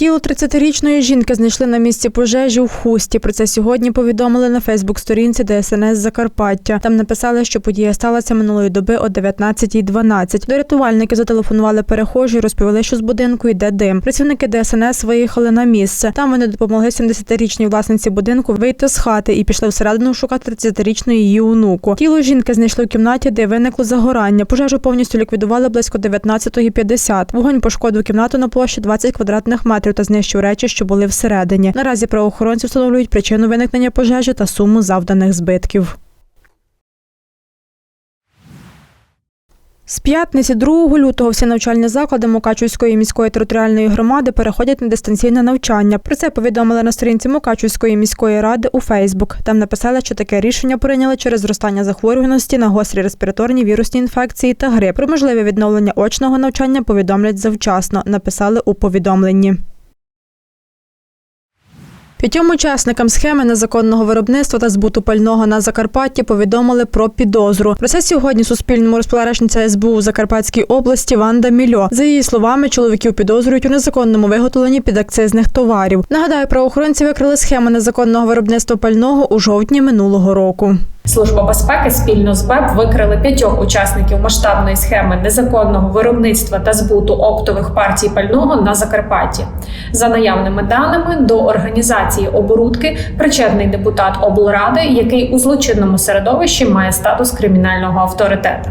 Тіло 30-річної жінки знайшли на місці пожежі у хусті. Про це сьогодні повідомили на Фейсбук-сторінці ДСНС Закарпаття. Там написали, що подія сталася минулої доби о 19.12. До рятувальників зателефонували перехожі, розповіли, що з будинку йде дим. Працівники ДСНС виїхали на місце. Там вони допомогли 70-річній власниці будинку вийти з хати і пішли всередину шукати 30-річну її онуку. Тіло жінки знайшли у кімнаті, де виникло загорання. Пожежу повністю ліквідували близько 19.50. Вогонь пошкодив кімнату на площі 20 квадратних метрів та знищив речі, що були всередині. Наразі правоохоронці встановлюють причину виникнення пожежі та суму завданих збитків. З п'ятниці 2 лютого всі навчальні заклади Мукачівської міської територіальної громади переходять на дистанційне навчання. Про це повідомили на сторінці Мукачівської міської ради у Фейсбук. Там написали, що таке рішення прийняли через зростання захворюваності на гострі респіраторні вірусні інфекції та грип. Про можливе відновлення очного навчання повідомлять завчасно. Написали у повідомленні. П'ятьом учасникам схеми незаконного виробництва та збуту пального на Закарпатті повідомили про підозру. Про це сьогодні Суспільному розповіла речниця СБУ Закарпатській області Ванда Мільо. За її словами, чоловіків підозрюють у незаконному виготовленні підакцизних товарів. Нагадаю, правоохоронці викрили схему незаконного виробництва пального у жовтні минулого року. Служба безпеки спільно з БЕП викрили п'ятьох учасників масштабної схеми незаконного виробництва та збуту оптових партій пального на Закарпатті. За наявними даними до організації оборудки причетний депутат облради, який у злочинному середовищі має статус кримінального авторитета.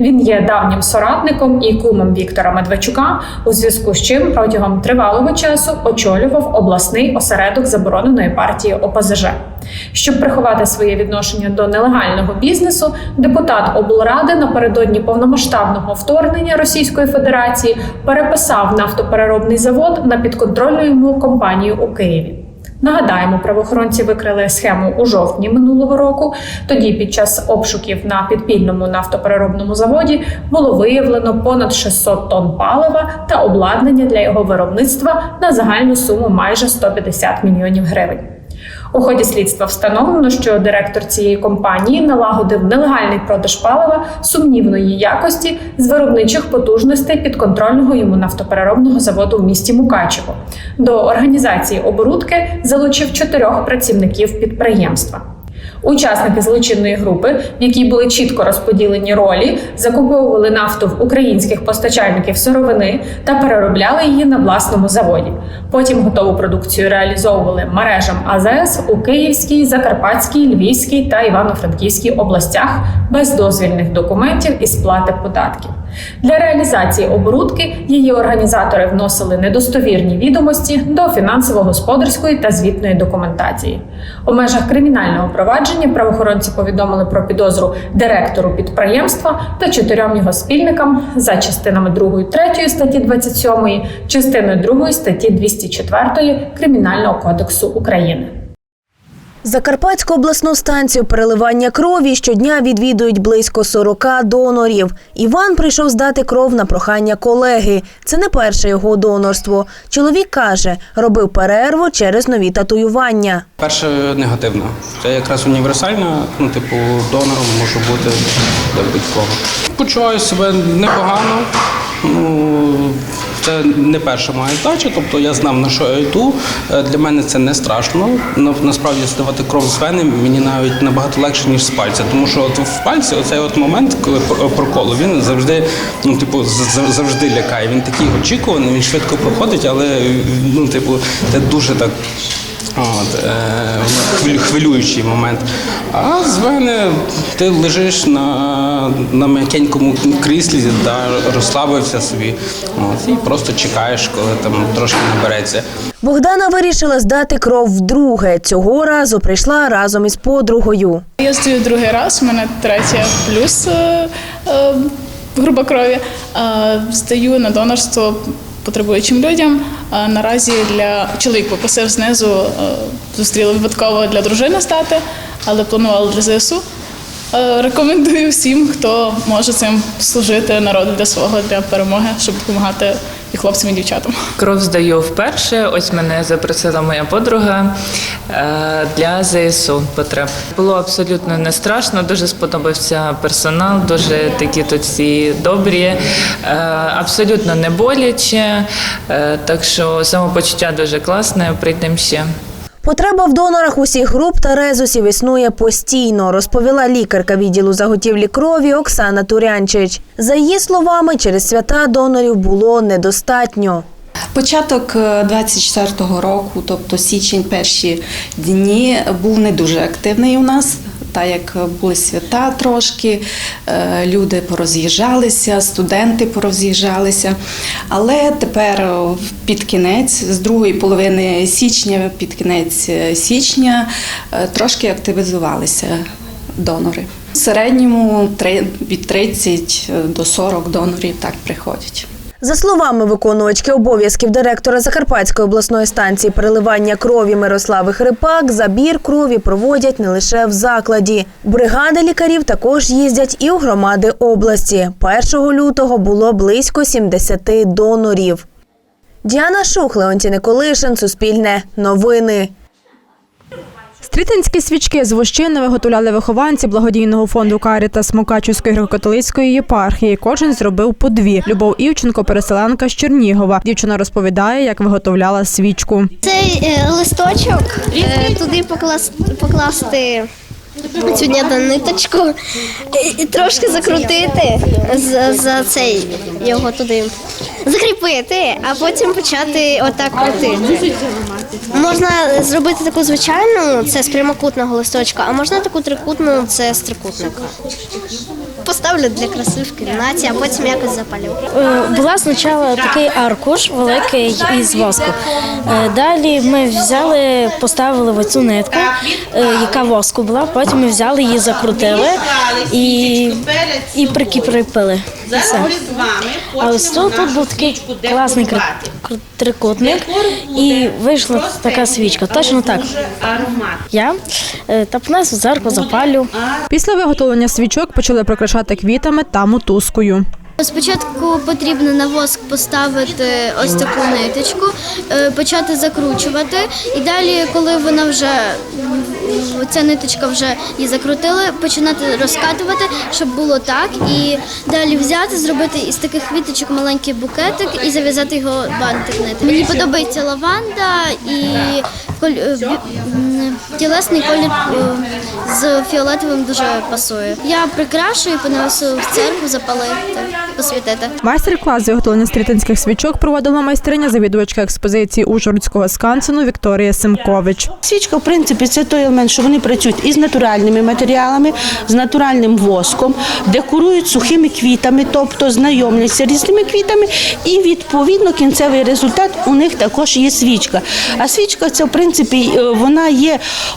Він є давнім соратником і кумом Віктора Медведчука, у зв'язку з чим протягом тривалого часу очолював обласний осередок забороненої партії ОПЗЖ. Щоб приховати своє відношення до нелегального бізнесу, депутат облради напередодні повномасштабного вторгнення Російської Федерації переписав нафтопереробний завод на підконтрольну йому компанію у Києві. Нагадаємо, правоохоронці викрили схему у жовтні минулого року. Тоді, під час обшуків на підпільному нафтопереробному заводі, було виявлено понад 600 тонн палива та обладнання для його виробництва на загальну суму майже 150 мільйонів гривень. У ході слідства встановлено, що директор цієї компанії налагодив нелегальний продаж палива сумнівної якості з виробничих потужностей підконтрольного йому нафтопереробного заводу в місті Мукачево. До організації оборудки залучив чотирьох працівників підприємства. Учасники злочинної групи, в якій були чітко розподілені ролі, закуповували нафту в українських постачальників сировини та переробляли її на власному заводі. Потім готову продукцію реалізовували мережам АЗС у Київській, Закарпатській, Львівській та Івано-Франківській областях без дозвільних документів і сплати податків. Для реалізації оборудки її організатори вносили недостовірні відомості до фінансово-господарської та звітної документації. У межах кримінального провадження правоохоронці повідомили про підозру директору підприємства та чотирьом його спільникам за частинами 2 і 3 статті 27, частиною 2 статті 204 Кримінального кодексу України. Закарпатську обласну станцію переливання крові щодня відвідують близько 40 донорів. Іван прийшов здати кров на прохання колеги. Це не перше його донорство. Чоловік каже, робив перерву через нові татуювання. Перше негативно. Це якраз універсальна, ну, типу, донором можу бути для будь-кого. Почуваю себе непогано. Ну, це не перша моя дача, тобто я знав на що я йду. Е, Для мене це не страшно. На- Насправді здавати кров з вени мені навіть набагато легше, ніж з пальця. Тому що от в пальці оцей от момент, коли про- проколу, він завжди, ну, типу, завжди лякає. Він такий очікуваний, він швидко проходить, але ну, типу, це дуже так. От, е, хвилю- хвилюючий момент. А з мене ти лежиш на, на м'якенькому кріслі, да, розслабився собі. От, і просто чекаєш, коли там трошки набереться. Богдана вирішила здати кров вдруге. Цього разу прийшла разом із подругою. Я здаю другий раз, у мене третя плюс е, е, група крові. Е, здаю на донорство потребуючим людям. Наразі для чоловік попросив знизу, е, зустріли випадково для дружини стати, але планували для ЗСУ. Е, Рекомендую всім, хто може цим служити народу для свого для перемоги, щоб допомагати і хлопцям, і дівчатам. Кров здаю вперше. Ось мене запросила моя подруга е, для ЗСУ потреб. Було абсолютно не страшно. Дуже сподобався персонал, дуже такі тут всі добрі, е, абсолютно не боляче. Е, Так що самопочуття дуже класне. Прийдемо ще. Потреба в донорах усіх груп та резусів існує постійно, розповіла лікарка відділу заготівлі крові Оксана Турянчич. За її словами, через свята донорів було недостатньо. Початок е, 24-го року, тобто січень, перші дні, був не дуже активний у нас. Так як були свята трошки, е, люди пороз'їжджалися, студенти пороз'їжджалися. Але тепер під кінець, з другої половини січня, під кінець е, січня, е, трошки активізувалися донори. В середньому від 30 до 40 донорів так приходять. За словами виконувачки обов'язків директора Закарпатської обласної станції переливання крові Мирослави Хрипак, забір крові проводять не лише в закладі. Бригади лікарів також їздять і у громади області. 1 лютого було близько 70 донорів. Діана Шух, Леонтій Николишин, Суспільне, Новини. Стрітинські свічки з вощини виготовляли вихованці благодійного фонду Карітас Мукачівської греко-католицької єпархії. Кожен зробив по дві. Любов Івченко, переселенка з Чернігова. Дівчина розповідає, як виготовляла свічку. Цей е, листочок е, туди поклас, покласти цю дня ниточку і, трошки закрутити за, за цей його туди. Закріпити, а потім почати отак крутити. Можна зробити таку звичайну, це з прямокутного листочка, а можна таку трикутну, це з трикутника. Поставлю для краси в кімнаті, а потім якось запалю. Е, Була спочатку такий аркуш великий із воску. Е, Далі ми взяли, поставили в цю нитку, е, яка воску була, потім ми взяли її, закрутили і, і прикріпили. І все. А ось тут, тут був такий класний трикутник, і вийшла така свічка. Точно так. Я та понесу зеркало, запалю. Після виготовлення свічок почали прикрашати квітами та мотузкою. Спочатку потрібно на воск поставити ось таку ниточку, е, почати закручувати, і далі, коли вона вже ця ниточка вже її закрутили, починати розкатувати, щоб було так. І далі взяти, зробити із таких квіточок маленький букетик і зав'язати його бантик. Мені подобається лаванда і тілесний колір е, з фіолетовим дуже пасує. Я прикрашую і понесу в церкву запалити, посвятити. Майстер-клас з виготовлення стрітинських свічок проводила майстриня завідувачка експозиції Ужгородського скансену Вікторія Семкович. Свічка, в принципі, це той елемент, що вони працюють із натуральними матеріалами, з натуральним воском, декорують сухими квітами, тобто знайомляться різними квітами, і відповідно кінцевий результат у них також є свічка. А свічка це в принципі е, вона є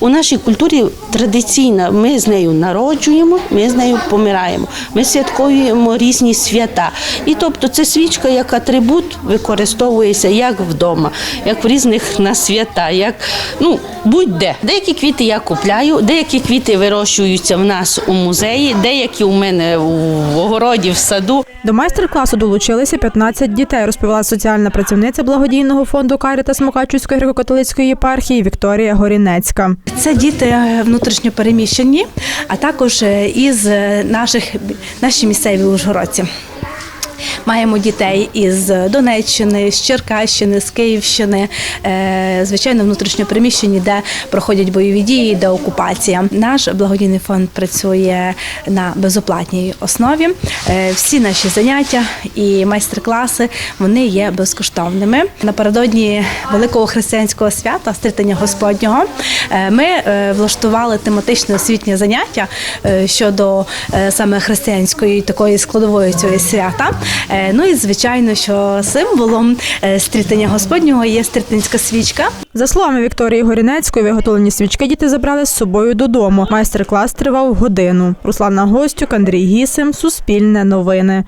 у нашій культурі традиційна. Ми з нею народжуємо, ми з нею помираємо. Ми святкуємо різні свята. І тобто це свічка як атрибут використовується як вдома, як в різних на свята, як ну будь-де. Деякі квіти я купляю, деякі квіти вирощуються в нас у музеї, деякі у мене в огороді, в саду. До майстер-класу долучилися 15 дітей, розповіла соціальна працівниця благодійного фонду Карітас Мукачівської греко-католицької єпархії Вікторія Горінецька. Це діти е, внутрішньо переміщені, а також е, із е, наших наші місцеві ужгородці. Маємо дітей із Донеччини, з Черкащини, з Київщини, е, звичайно, внутрішньо переміщені, де проходять бойові дії, де окупація. Наш благодійний фонд працює на безоплатній основі. Е, Всі наші заняття і майстер-класи вони є безкоштовними. Напередодні великого християнського свята, стрітання Господнього, е, ми влаштували тематичне освітнє заняття щодо саме християнської такої складової цього свята. Е, Ну і звичайно, що символом стрітення Господнього є стрітинська свічка. За словами Вікторії Горінецької, виготовлені свічки діти забрали з собою додому. Майстер-клас тривав годину. Руслана Гостюк, Андрій Гісим, Суспільне новини.